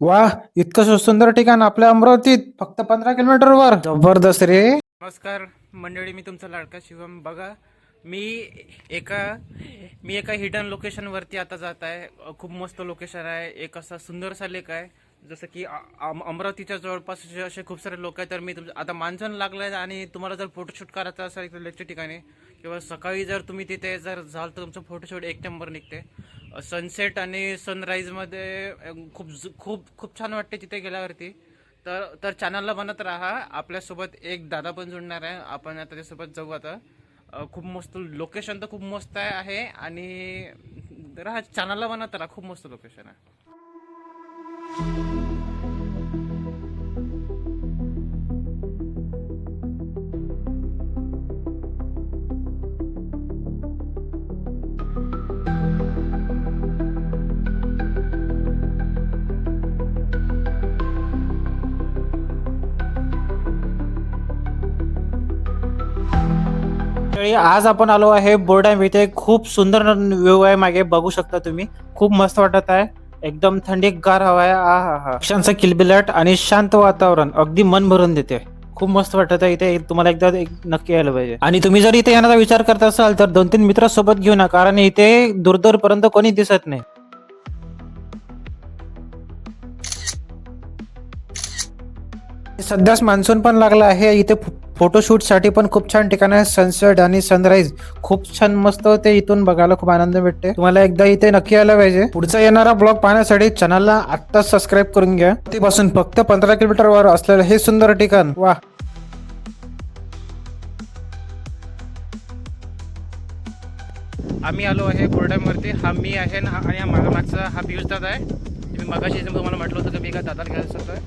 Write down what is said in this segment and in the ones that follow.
वा इतकं सुंदर ठिकाण आपल्या अमरावतीत फक्त पंधरा किलोमीटरवर जबरदस्त रे. नमस्कार मंडळी मी तुमचा लाडका शिवम. बघा मी एका मी एका हिडन लोकेशनवरती आता जात आहे. खूप मस्त लोकेशन आहे. एक असा सुंदरसा लेक आहे. जसं की अमरावतीच्या जवळपास असे असे खूप सारे लोक आहेत. तर मी तुमचं आता मानसन लागलं आहे आणि तुम्हाला जर फोटोशूट करायचा असेल इकडे लेकच्या ठिकाणी किंवा सकाळी जर तुम्ही तिथे जर जाल तर तुमचं फोटोशूट एक नंबर निघते. सनसेट आणि सनराईजमध्ये खूप खूप खूप छान वाटते तिथे गेल्यावरती. तर तर चॅनलला बनत राहा. आपल्यासोबत एक दादा पण जुळणार आहे. आपण आता त्याच्यासोबत जाऊ आता. खूप मस्त लोकेशन तर खूप मस्त आहे आणि राहा चॅनलला बनत राहा. खूप मस्त लोकेशन आहे. मंडळी, आज आपण आलो आहे बोर्डॅम इथे. खूप सुंदर व्ह्यू आहे मागे बघू शकता तुम्ही. खूप मस्त वाटत आहे. एकदम थंडीगार हवा आहे. आ हा हा. पक्ष्यांचा किलबिलाट आणि शांत वातावरण. अगदी मन भरून देते. खूप मस्त वाटत आहे इथे. तुम्हाला एकदा एक नक्की यायला पाहिजे. आणि तुम्ही जर इथे येण्याचा विचार करत असाल तर दोन तीन मित्र सोबत घेऊ ना कारण इथे दूरदूरपर्यंत पर्यंत कोणी दिसत नाही. सध्याच मान्सून पण लागला आहे. इथे फोटोशूटसाठी पण खूप छान ठिकाण आहे. सनसेट आणि सनराईज खूप छान मस्त होते इथून बघायला खूप आनंद भेटते. तुम्हाला एकदा इथे नक्की यायला पाहिजे. पुढचा येणारा ब्लॉग पाहण्यासाठी चॅनलला आत्ताच सबस्क्राईब करून घ्या. पासून फक्त पंधरा किलोमीटर वर असलेलं हे सुंदर ठिकाण वा आम्ही आलो आहे बोर्डॅमवरती हा मी आहे ना आणि हा माझा मागचा हा पियुष दादा आहे. मी मगाशी तुम्हाला म्हटलं होतं की मी एका दादाला घ्यायला आहे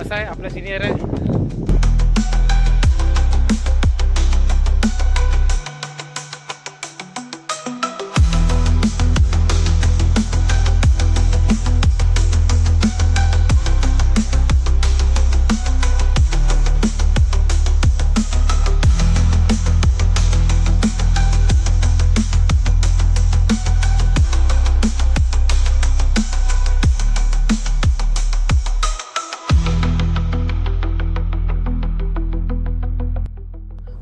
असं आहे आपला सिनियर आहे.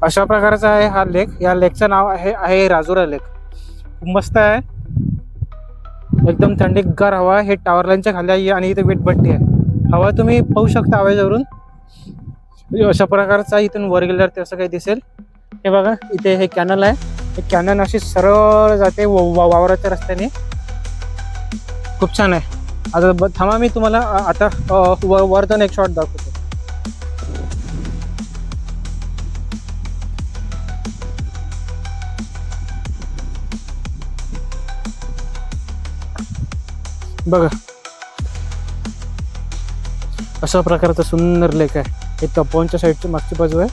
अशा प्रकारचा आहे हा लेक या लेकचं नाव आहे आहे राजुरा लेक खूप मस्त आहे. एकदम थंडीगार हवा आहे. हे टावर लाईनच्या खाली आहे आणि इथे वेटभट्टी आहे. हवा तुम्ही पाहू शकता आवाजावरून म्हणजे अशा प्रकारचा इथून वर गेल्यावर ते असं काही दिसेल. हे बघा इथे हे कॅनल आहे. हे कॅनल अशी सरळ जाते व- वावराच्या रस्त्याने. खूप छान आहे. आता ब- थांबा मी तुम्हाला आता वर व- एक शॉट दाखवतो. बघा. अशा प्रकारचं सुंदर लेक आहे. हे तपोवनच्या साईडची मागची बाजू आहे.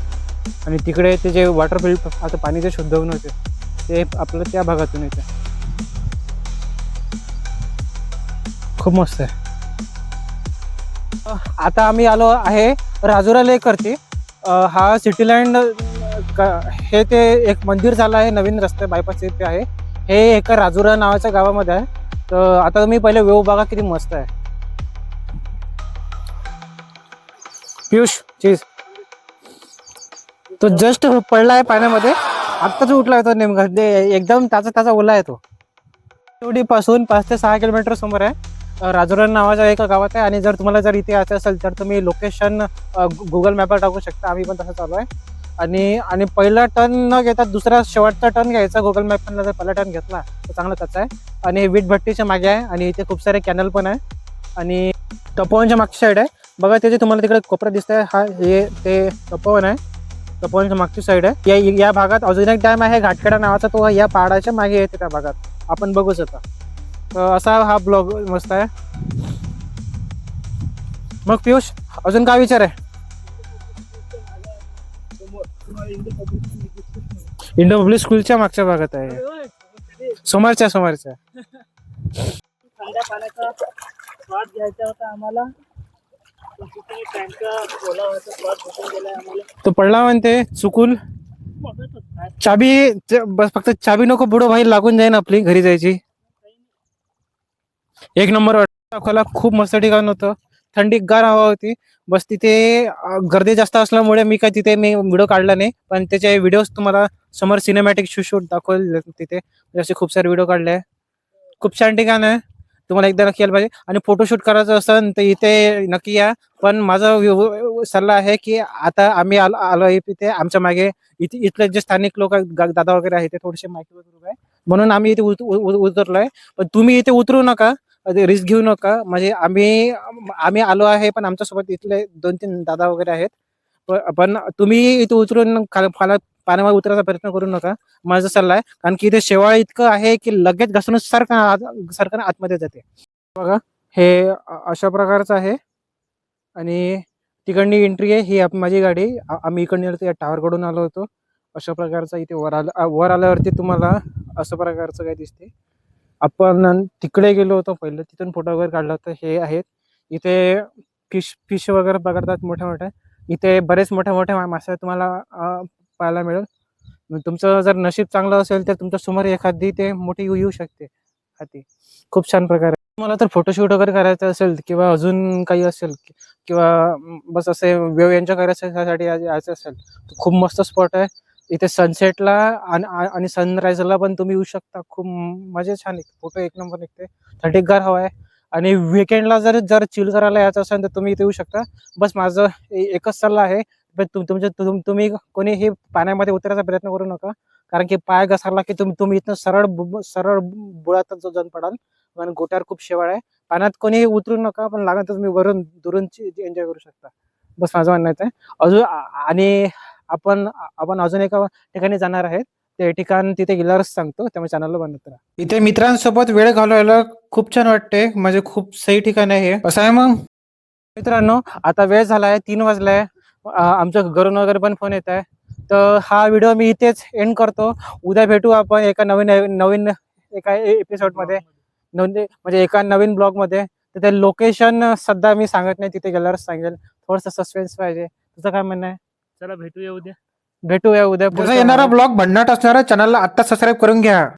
आणि तिकडे ते जे वॉटर फिल्ड आता पाणी जे शुद्ध होऊन होते ते आपलं त्या भागातून येते. खूप मस्त आहे. आता आम्ही आलो आहे राजुरा लेकरती हा सिटीलँड हे ते एक मंदिर झालं आहे नवीन रस्ते बायपास येथे आहे. हे एका राजुरा नावाच्या गावामध्ये आहे. तर आता तुम्ही पहिले वेव बघा किती मस्त आहे. पियुष चीज तो जस्ट पडला आहे पाण्यामध्ये. आत्ताच उठला येतो नेमका. ते एकदम ताजा ताजा ओला आहे तो. पासून पाच ते सहा किलोमीटर समोर आहे. राजुरण नावाच्या एका गावात आहे. आणि जर तुम्हाला जर इथे यायचं असेल तर तुम्ही लोकेशन गुगल मॅपवर टाकू शकता. आम्ही पण तसं चालू आहे. आणि आणि पहिला टर्न न घेता दुसरा शेवटचा टर्न घ्यायचा. गुगल मॅप जर पहिला टर्न घेतला तर चांगला कच्चा आहे. आणि वीट भट्टीच्या मागे आहे आणि इथे खूप सारे कॅनल पण आहे. आणि तपोवनच्या मागची साईड आहे. बघा त्याचे तुम्हाला तिकडे कोपरा दिसत आहे हा हे ते तपोवन आहे. तपोवनच्या मागची साईड आहे. या या भागात अजून एक डॅम आहे. घाटखेडा नावाचा तो या पहाडाच्या मागे येते त्या भागात. आपण बघूच आता तर असा हा ब्लॉग मस्त आहे. मग पियुष अजून काय विचार आहे? इंडो पब्लिक स्कूलच्या मागच्या भागात आहे. समोरच्या समोरच्या थंड पाण्याचा स्वाद घ्यायचा होता आम्हाला. तो पडला म्हणते चुकून. चाबी बस फक्त चाबी नको पुढं भाई लागून जाईन आपली घरी जायची. एक नंबर दाखवायला खूप मस्त ठिकाण होतं. थंडी गार हवा होती. बस तिथे गर्दी जास्त असल्यामुळे मी काय तिथे मी व्हिडिओ काढला नाही. पण त्याचे व्हिडिओ तुम्हाला समोर सिनेमॅटिक शूट दाखवेल तिथे. असे खूप सारे व्हिडिओ काढले खूप छान ठिकाण आहे. तुम्हाला एकदा नक्की यायला पाहिजे. आणि फोटोशूट करायचं असेल तर इथे नक्की या. पण माझा सल्ला आहे की आता आम्ही आलो आलो आहे तिथे आमच्या मागे इथे इथले जे स्थानिक लोक आहेत दादा वगैरे आहेत ते थोडेसे माहिती वगैरे आहे. म्हणून आम्ही इथे उत- उ- उ- उतरलोय. पण तुम्ही इथे उतरू नका. रिस्क घेऊ नका. म्हणजे आम्ही आम्ही आलो आहे पण आमच्यासोबत इथले दोन तीन दादा वगैरे आहेत. प- पण तुम्ही इथे उतरून खाला पाण्यावर उतरायचा प्रयत्न करू नका. माझा सल्ला आहे कारण की इथे शेवाळ इतकं आहे की लगेच घसरून सारखं आत- सारखं आतमध्ये जाते. बघा हे अशा प्रकारचं आहे. आणि तिकडनी एंट्री आहे ही माझी गाडी. आम्ही इकडनं त्या या टावरकडून आलो होतो. अशा प्रकारचा इथे वर आलं वर आल्यावरती तुम्हाला असं प्रकारचं काय दिसते. आपण तिकडे गेलो होतो पहिलं तिथून फोटो वगैरे काढला होता हे आहेत. इथे फिश फिश वगैरे पकडतात मोठ्या मोठ्या इथे बरेच मोठ्या मोठ्या मासे तुम्हाला पाहायला मिळेल. तुमचं जर नशीब चांगलं असेल तर तुमच्यासमोर एखादी ते मोठी येऊ येऊ शकते हाती. खूप छान प्रकारे. तुम्हाला तर फोटोशूट वगैरे करायचं असेल किंवा अजून काही असेल किंवा बस असे वेव एन्जॉय करायसाठी यायचं असेल तर खूप मस्त स्पॉट आहे. इथे सनसेटला आणि आणि सनराईजला पण तुम्ही येऊ शकता. खूप मजा छान येते फोटो एक नंबर निघते थंडीगार हवा आहे. आणि विकेंडला जर जर चिल करायला यायचं असेल तर तुम्ही इथे येऊ शकता. बस माझं ए- एकच सल्ला आहे. पण तुम तुमच्या तुम- तुम्ही कोणीही पाण्यामध्ये उतरायचा प्रयत्न करू नका. कारण की पाय घसरला की तुम्ही तुम्ही इथनं सरळ बु- सरळ बुळातच जण पडाल. कारण गोट्यावर खूप शेवाळ आहे. पाण्यात कोणीही उतरू नका पण लागत तर तुम्ही वरून दुरून एन्जॉय करू शकता. बस माझं म्हणणं आहे अजून आणि आपण आपण अजून एका ठिकाणी जाणार आहेत. ते ठिकाण तिथे गेल्यावरच सांगतो त्यामुळे चॅनलला बनवत राहा इथे मित्रांसोबत वेळ घालवायला खूप छान वाटते म्हणजे खूप सही ठिकाण आहे हे. असं आहे मग? मित्रांनो आता वेळ झाला आहे तीन वाजलाय. अं, आमच्या घरून वगैरे पण फोन येत आहे तर हा व्हिडिओ मी इथेच एंड करतो. उद्या भेटू आपण एका नवीन नवीन एका एपिसोडमध्ये. नवीन म्हणजे एका नवीन ब्लॉगमध्ये. तर ते लोकेशन सध्या मी सांगत नाही तिथे गेल्यावरच सांगेल. थोडस सस्पेन्स पाहिजे. तुझं काय म्हणणं आहे? चला भेटूया उद्या. भेटूया उद्या. पुढचा येणारा ब्लॉग भन्नाट असणारा चॅनलला आता सबस्क्राईब करून घ्या.